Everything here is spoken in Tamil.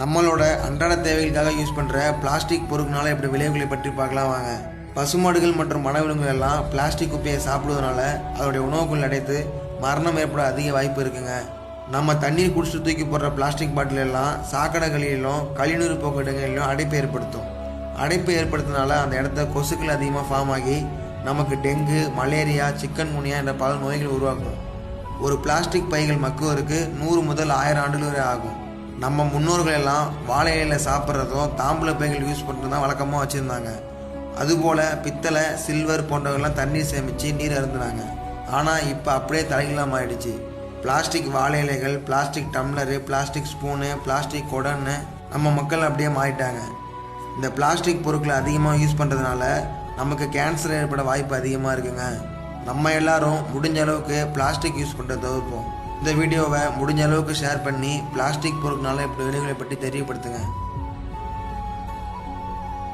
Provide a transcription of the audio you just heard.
நம்மளோட அன்றாட தேவைகளுக்காக யூஸ் பண்ணுற பிளாஸ்டிக் பொருட்களால் எப்படி விளைவுகளை பற்றி பார்க்கலாம் வாங்க. பசுமாடுகள் மற்றும் வனவிலங்குகள் எல்லாம் பிளாஸ்டிக் குப்பையை சாப்பிடுவதனால அதோடைய உணவுக்குள் அடைத்து மரணம் ஏற்பட அதிக வாய்ப்பு இருக்குங்க. நம்ம தண்ணீர் குடிச்சு தூக்கி போடுற பிளாஸ்டிக் பாட்டில் எல்லாம் சாக்கடைகளிலும் கழிநீர் கழிவுநீர் போக்கு இடங்களிலும் அடைப்பு ஏற்படுத்தும். அடைப்பு ஏற்படுத்தினால அந்த இடத்த கொசுக்கள் அதிகமாக ஃபார்ம் ஆகி நமக்கு டெங்கு மலேரியா சிக்கன் முனியா என்ற பல நோய்கள் உருவாக்கும் ஒரு பிளாஸ்டிக் பைகள் மக்குவதற்கு நூறு முதல் ஆயிரம் ஆண்டுகள் வரை ஆகும். நம்ம முன்னோர்கள் எல்லாம் வாழை இலையில் சாப்பிட்றதும் தாம்பூல பைகள் யூஸ் பண்ணுறது தான் வழக்கமாக வச்சுருந்தாங்க. அதுபோல் பித்தளை சில்வர் போன்றவங்கெல்லாம் தண்ணீர் சேமித்து நீர் அருந்தினாங்க. ஆனால் இப்போ அப்படியே தலைகளாக மாறிடுச்சு. பிளாஸ்டிக் வாழை இலைகள் plastic tumbler plastic spoon plastic குடன்னு நம்ம மக்கள் அப்படியே மாறிட்டாங்க. இந்த பிளாஸ்டிக் பொருட்களை அதிகமாக யூஸ் பண்ணுறதுனால நமக்கு கேன்சர் ஏற்பட வாய்ப்பு அதிகமாக இருக்குங்க. நம்ம எல்லாரும் முடிஞ்ச அளவுக்கு பிளாஸ்டிக் யூஸ் பண்ணுறத தவிர்ப்போம். இந்த வீடியோவை முடிஞ்ச அளவுக்கு ஷேர் பண்ணி பிளாஸ்டிக் பொருட்களால இப்படி விளைவுகளை பற்றி தெரியப்படுத்துங்க.